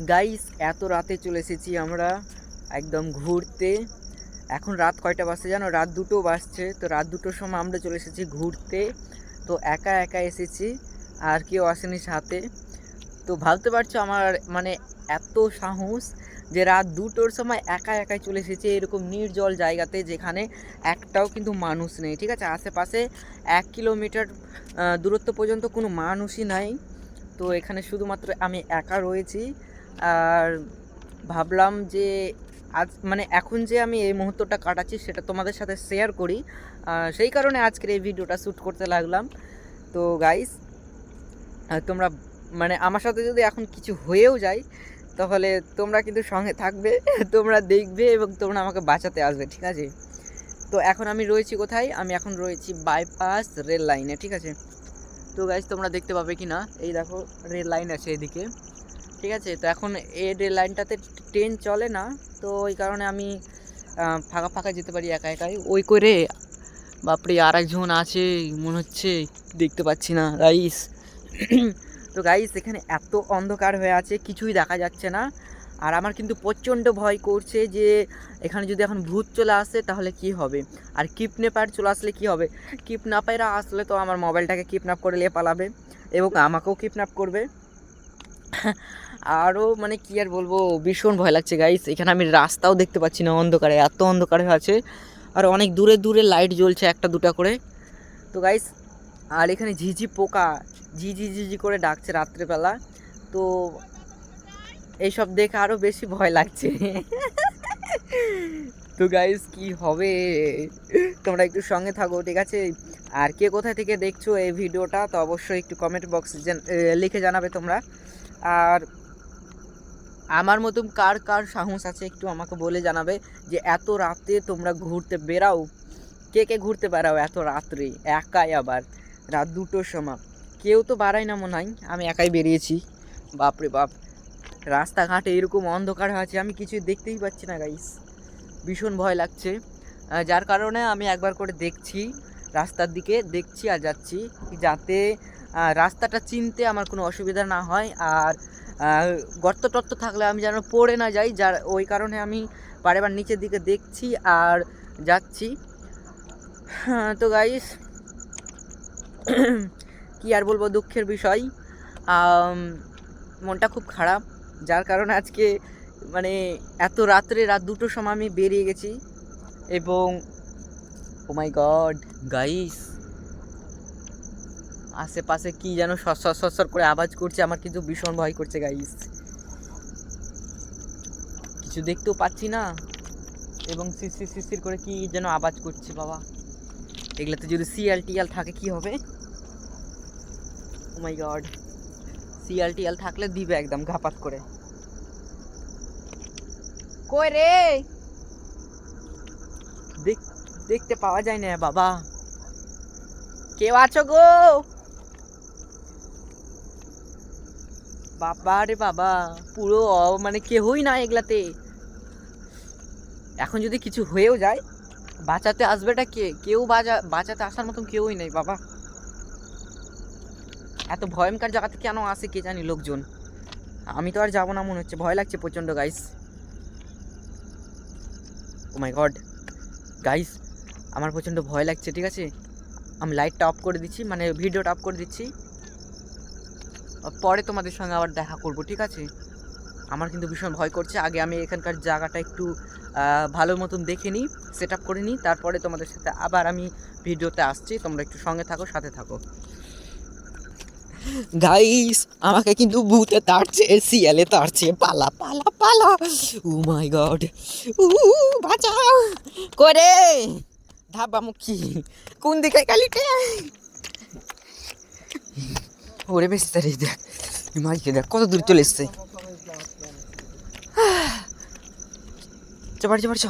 Guys এত রাতে চলে এসেছি আমরা একদম ঘুরতে। এখন রাত কয়টা বাজছে জানো? রাত দুটো বাজছে। তো রাত দুটোর সময় আমরা চলে এসেছি ঘুরতে। তো একা একা এসেছি, আর কেউ আসেনি সাথে। তো ভাবতে পারছ আমার মানে এত সাহস যে রাত দুটোর সময় একা একাই চলে এসেছি এরকম নির্জল জায়গাতে যেখানে একটাও কিন্তু মানুষ নেই, ঠিক আছে? আশেপাশে এক কিলোমিটার দূরত্ব পর্যন্ত কোনো মানুষই নাই। তো এখানে শুধুমাত্র আমি একা রয়েছি। আর ভাবলাম যে আজ মানে এখন যে আমি এই মুহূর্তটা কাটাচ্ছি সেটা তোমাদের সাথে শেয়ার করি। সেই কারণে আজকের এই ভিডিওটা শ্যুট করতে লাগলাম। তো গাইস তোমরা মানে আমার সাথে যদি এখন কিছু হয়েও যায়, তাহলে তোমরা কিন্তু সঙ্গে থাকবে, তোমরা দেখবে এবং তোমরা আমাকে বাঁচাতে আসবে, ঠিক আছে? তো এখন আমি রয়েছি কোথায়? আমি এখন রয়েছি বাইপাস রেল লাইনে ঠিক আছে? তো গাইজ তোমরা দেখতে পাবে কি না এই দেখো রেল লাইন আছে এদিকে। ঠিক আছে? তো এখন এই রেল লাইনটাতে ট্রেন চলে না, তো ওই কারণে আমি ফাঁকা ফাঁকা যেতে পারি একা একাই। ওই করে, বাপরে আর একজন আছে, মনে হচ্ছে, দেখতে পাচ্ছি না গাইস তো গাইস এখানে এত অন্ধকার হয়ে আছে, কিছুই দেখা যাচ্ছে না। আর আমার কিন্তু প্রচণ্ড ভয় করছে যে, এখানে যদি এখন ভূত চলে আসে, তাহলে কি হবে? আর কিডন্যাপার চলে আসলে কি হবে? কিডন্যাপাররা আসলে তো আমার মোবাইলটাকে কিপনাপ করে নিয়ে পালাবে, এবং আমাকেও কিপনাপ করবে। আরও মানে কি আর বলব, ভীষণ ভয় লাগছে গাইস এখানে আমি রাস্তাও দেখতে পাচ্ছি না, অন্ধকারে, এত অন্ধকারে আছে। আর অনেক দূরে দূরে লাইট জ্বলছে একটা দুটা করে। তো গাইস আর এখানে ঝিঝি পোকা, ঝিঝি ঝিঝি করে ডাকছে রাত্রেবেলা। তো এইসব দেখে আরও বেশি ভয় লাগছে। তো গাইস কি হবে? তোমরা একটু সঙ্গে থাকো, ঠিক আছে? আর কে কোথা থেকে দেখছ এই ভিডিওটা, তো অবশ্যই একটু কমেন্ট বক্সে লিখে জানাবে তোমরা। আর আমার মতন কার কার সাহস আছে একটু আমাকে বলে জানাবে যে এত রাতে তোমরা ঘুরতে বেরাও কে কে ঘুরতে বেরাও এত রাত্রে? একাই আবার। রাত দুটোর সময়। কেউ তো বাড়ায় না মনে হয়, আমি একাই বেরিয়েছি। বাপরে বাপ। রাস্তাঘাটে এরকম অন্ধকার আছে, আমি কিছু দেখতেই পাচ্ছি না গাইস ভীষণ ভয় লাগছে। যার কারণে আমি একবার করে দেখছি, রাস্তার দিকে দেখছি আর যাচ্ছি, যাতে রাস্তাটা চিনতে আমার কোনো অসুবিধা না হয়। আর গর্ত টর্ত থাকলে আমি যেন পড়ে না যাই যার ওই কারণে আমি বারেবার নিচের দিকে দেখছি আর যাচ্ছি। হ্যাঁ, তো গাইস কি আর বলব দুঃখের বিষয়। মনটা খুব খারাপ যার কারণে আজকে মানে এত রাত্রে রাত দুটোর সময় আমি বেরিয়ে গেছি। এবং ও মাই গড গাইস আশেপাশে কি যেন সসর সসর করে আওয়াজ করছে, আমার কিন্তু ভীষণ ভয় করছে গাইস কিছু দেখতেও পাচ্ছি না। এবং শিরশির শিরশির করে কি যেন আওয়াজ করছে, বাবা। এগুলাতে যদি সিএল, টিএল থাকে, কি হবে? মাই গড সিএল, টিএল থাকলে দিবে একদম ঘাপাত করে। কই রে? দেখ, দেখতে পাওয়া যায় না, বাবা। কেউ আছো গো? বাবা রে বাবা, পুরো মানে কেউই না এগুলাতে। এখন যদি কিছু হয়েও যায়, বাঁচাতে আসবেটা কে? কেউ বাজা, বাঁচাতে আসার মতন কেউই নেই বাবা। এত ভয়ঙ্কর জায়গাতে কেন আসে কে জানি লোকজন। আমি তো আর যাব না মনে হচ্ছে, ভয় লাগছে প্রচণ্ড guys oh my god guys আমার প্রচণ্ড ভয় লাগছে, ঠিক আছে? আমি লাইটটা অফ করে দিচ্ছি মানে ভিডিওটা অফ করে দিচ্ছি। পরে তোমাদের সঙ্গে আবার দেখা করব, ঠিক আছে? আমার কিন্তু ভীষণ ভয় করছে। আগে আমি এখানকার জায়গাটা একটু ভালো মতন দেখে নিই সেট আপ করে নিই, তারপরে তোমাদের সাথে আবার আমি ভিডিওতে আসছি। তোমরা একটু সঙ্গে থাকো, সাথে থাকো। গাইস আমাকে কিন্তু ভূতে তাড়ছে, শিয়ালে তাড়ছে। পালা পালা পালা। ও মাই গড উ বাঁচাও। করে ধাবা মুখী কোন দিকে কালিটে ওরে বেশ তারিখ দেখ মাইকে দেখ কত দূর চলে এসছে চাপাড়ি চাপাড়ি চ